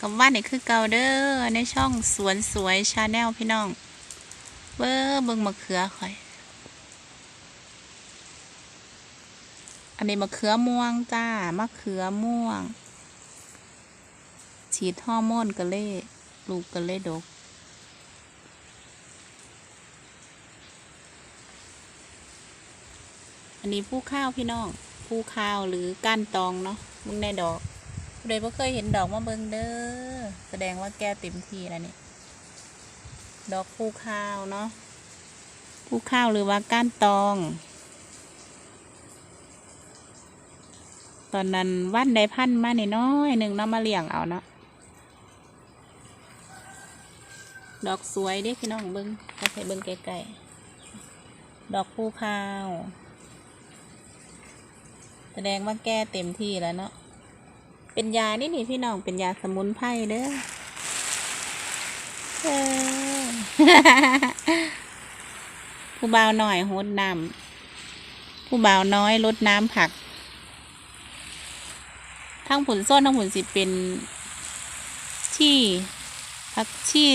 กับว่านี่คือเกาเด้อในช่องสวนสวยชาแนลพี่น้อง เบ้อเบิงมะเขือข่อย อันนี้มะเขือม่วงจ้ามะเขือม่วง ฉีดฮอร์โมนก็เลยลูกก็เลยดกอันนี้ผู้ข้าวพี่น้องผู้ข้าวหรือก้านตองเนาะมึงในดอก ผู้ใดบ่เคยเห็นดอกมาเบิงเด้อแสดงว่าแก้เต็มที่แล้วนี่ดอกผู้ข้าวเนาะผู้ข้าวหรือว่าก้านตอง ตอนนั้นวันได้พันมาหน้อยหนึ่งเนาะมาเลี้ยงเอาเนาะดอกสวยเด้พี่น้องเบิ้งถ้าใครเบิ้งไกลๆดอกผู้ข้าว แสดงว่าแก้เต็มที่แล้วเนาะ เป็นยานี่นี่พี่น้องเป็นยาสมุนไพรเด้อเออผู้บ่าวหน่อยหดน้ำผู้บ่าวน้อยลดน้ำผัก ทั้งผลส้นทั้งผลสิเป็นชี่ผักชี่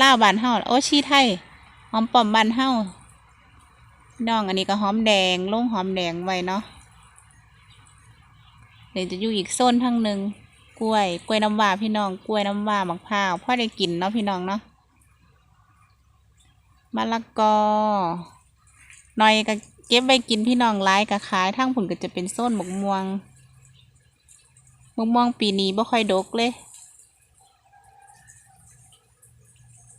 ล่าวบานเฮาโอ้ชี่ไทยหอมปอมบานเฮาน้องอันนี้ก็หอมแดงลงหอมแดงไว้เนาะ เดี๋ยวจะอยู่อีกโซนทั้งหนึ่งกล้วย กล้วยน้ำว้าพี่น้อง กล้วยน้ำว้ามะพร้าวพ่อได้กินเนาะพี่น้องเนาะมะละกอหน่อยก็เก็บไว้กินพี่น้องหลายก็ขายทั้งผลก็จะเป็นโซนบกม่วงหมะม่วงปีนี้บ่ค่อยดกเลย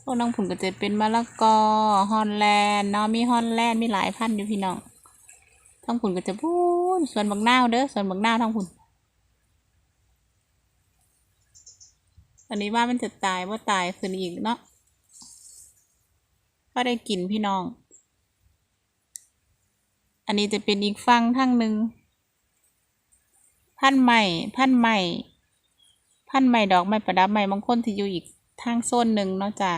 พวกน้องผุนก็จะเป็นมะละกอฮอนแลนด์เนาะมีฮอนแลนด์มีหลายพันอยู่พี่น้องทั้งผุนก็จะพูนส่วนบักนาเด้อส่วนบักนาทั้งผุ นอันนี้ว่ามันจะตายว่าตายคืนอีกเนาะก็ได้กินพี่น้อง อันนี้จะเป็นอีกฟังทั้งหนึ่งพันใหม่พันใหม่พันใหม่ดอกไม้ประดับใหม่บางคนที่อยู่อีกทางโซนหนึ่งเนาะจ้ะ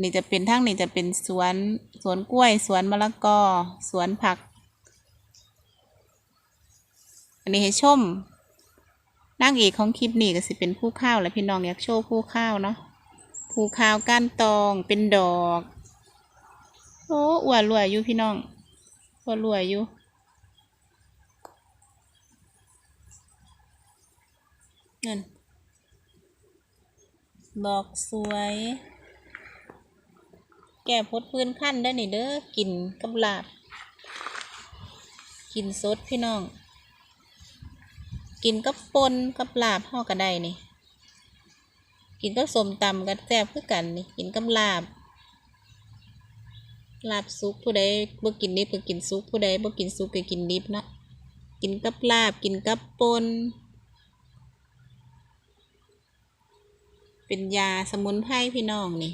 นี่จะเป็นทั้งนี่จะเป็นสวนสวนกล้วย สวนมะละกอ สวนผัก อันนี้ให้ชม นางเอกของคลิปนี้ก็สิเป็นผู้ข้าวแหละพี่น้องอยากโชว์ผู้ข้าวเนาะผู้ข้าวก้านตองเป็นดอกโอ้อวดรวยอยู่พี่น้องอวดรวยอยู่เงินดอกสวย แก่พดพื้นขั้นได้อนี่เด้อกินกับลาบ กินสดพี่น้อง กินกับปนกับลาบห่อก็ได้นี่ กินกับสมตำกับแซ่บคือกันนี่ กินกับลาบ ลาบซุปผู้ใดบ่กินดิบก็กินซุปผู้ใดบ่กินซุปก็กินดิบเนาะ กินกับลาบ กินกับปน เป็นยาสมุนไพรพี่น้องนี่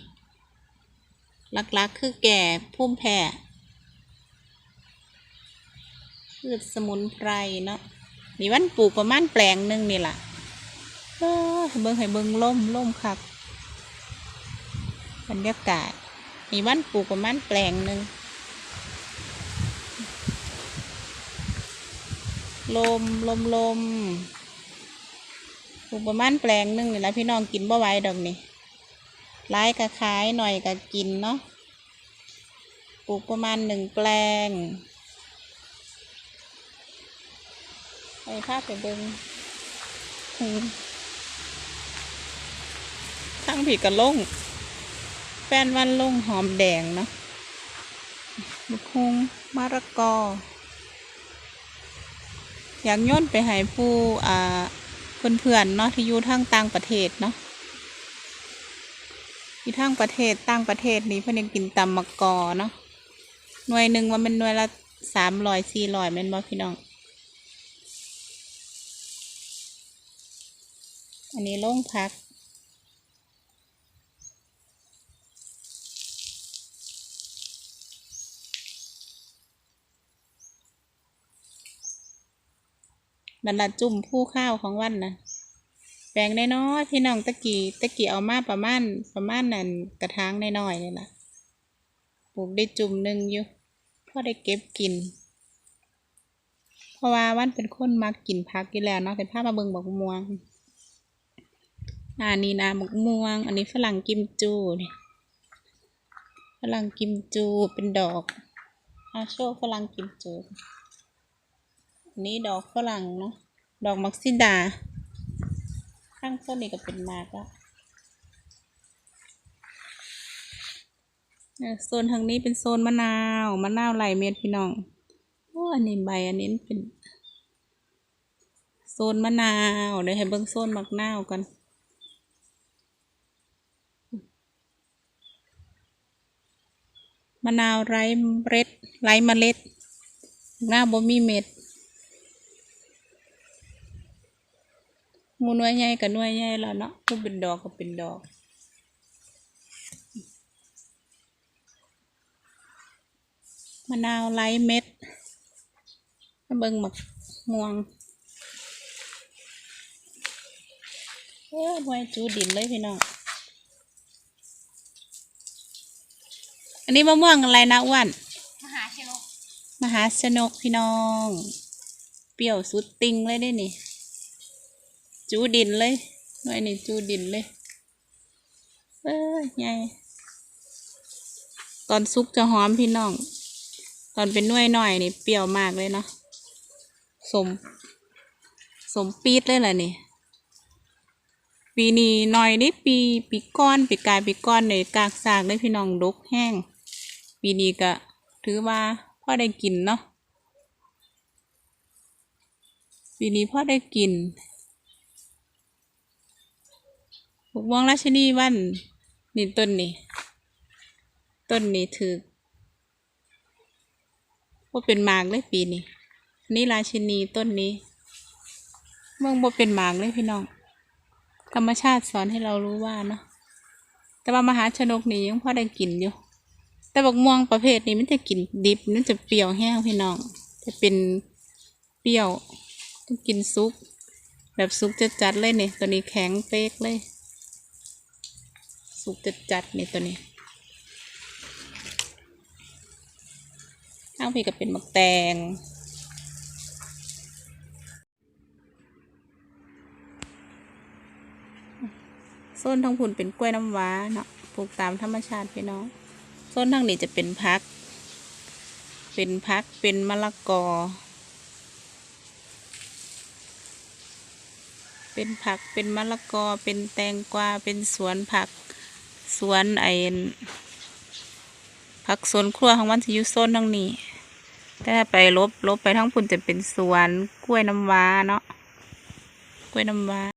หลักๆ คือแก่พุ่มแพ้พืชสมุนไพรเนาะ นี่วันปลูกประมาณแปลงหนึ่งนี่ล่ะเออเบิ่งให้เบิ่งล่มล่มคักบรรยากาศนี่วันปลูกประมาณแปลงหนึ่งลมลมลมปลูกประมาณแปลงหนึ่งนี่แหละพี่น้องกินบ่ไหวดอกนี่ร้ายก็ขายหน่อยก็กินเนาะปลูกประมาณหนึ่งแปลง ไปภาพไปเบิงอืมทั้งผีกระลงแฟนวันลงหอมแดงเนาะบุกฮงมะระกอ อยากย่นไปให้ผู้อ่าเพื่อนๆเนาะที่อยู่ทางต่างประเทศเนาะอยู่ทางประเทศต่างประเทศนี้เพิ่นยังกินตำมะกอเนาะหน่วยหนึ่งว่ามันหน่วยละสามร้อยสี่ร้อยแม่นบ่พี่น้อง อันนี้ลงพัก บรรดาจุ่มผู้ข้าวของวันนะแปลงน้อยๆพี่น้องตะกี้ตะกี้เอามาประมาณประมาณนั่นกระถางน้อยๆนี่แหละปลูกได้จุ่มหนึ่งอยู่พอได้เก็บกิน เพราะว่าวันเป็นคนมักกินผักอยู่แล้วเนาะเป็นภาพมาเบิ่งบอกม่วง อ่านี่นามะม่วง อันนี้ฝรั่งกิมจูนี่ฝรั่งกิมจูเป็นดอกอาโชฝรั่งกิมจูอันนี้ดอกฝรั่งเนาะดอกมักซิดา ข้างต้นนี่ก็เป็นมากแล้วโซนทางนี้เป็นโซนมะนาวมะนาวไหลเม็ดพี่น้องโอ้อันนี้ใบอันนี้เป็น โซนมะนาวเดี๋ยวให้เบิ่งโซนมักนาวกัน มะนาวไร้เมล็ดไร้เมล็ด หน้าบ่มีเม็ดหมูน่วยใหญ่กับน่วยใหญ่แล้วเนาะก็เป็นดอกก็เป็นดอกมะนาวไร้เม็ดมาเบิ่งหมักม่วงเอ้ยหน่วยจูดินเลยพี่น้อง อันนี้มะม่วงอะไรนะอ้วนมหาชนกมหาชนกพี่น้อง เปรี้ยวสุดติงเลยได้นี่ จูดินเลยหน่วยนี่จูดินเลยเอ้ยไงตอนซุกจะหอมพี่น้อง ตอนเป็นหน่วยหน่อยนี่เปรี้ยวมากเลยเนาะสม สมปีดเลยแหละนี่ ปีนี้หน่อยนี่ปีปีก้อน ปีกายปีก้อนในกากสากเลยพี่น้องดกแห้ง ปีนี้ก็ถือว่าพ่อได้กินเนาะปีนี้พ่อได้กินบุกวงราชินีวันนี่ต้นนี่ต้นนี้ถือว่าเป็นหมากเลยปีนี้นนี่ราชินีต้นนี้เมืองบ่เป็นหมากเลยพี่น้อง ธรรมชาติสอนให้เรารู้ว่าเนาะแต่ว่ามหาชนกนี่ยังพอได้กินอยู่ แต่บักม่วงประเภทนี้มันจะกลิ่นดิบมันจะเปรี้ยวแห้งพี่น้อง จะเป็นเปรี้ยวต้องกินซุป แบบซุปจะจัดเลยเนี่ยตัวนี้แข็งเป๊กเลย ซุปจะจัดๆนี่ตัวนี้ข้างพี่ก็เป็นหมักแตงโซนทางผุนเป็นกล้วยน้ำว้าเนาะปลูกตามธรรมชาติพี่น้อง โซนทางนี้จะเป็นพัก เป็นพัก เป็นมะละกอ เป็นผัก เป็นมะละกอ เป็นแตงกวา เป็นสวนผัก สวนไอ้ผักสวนครัวของมันจะอยู่โซนทางนี้ แต่ถ้าไปลบลบไปทั้งพุ่นจะเป็นสวนกล้วยน้ำว้าเนาะ กล้วยน้ำว้า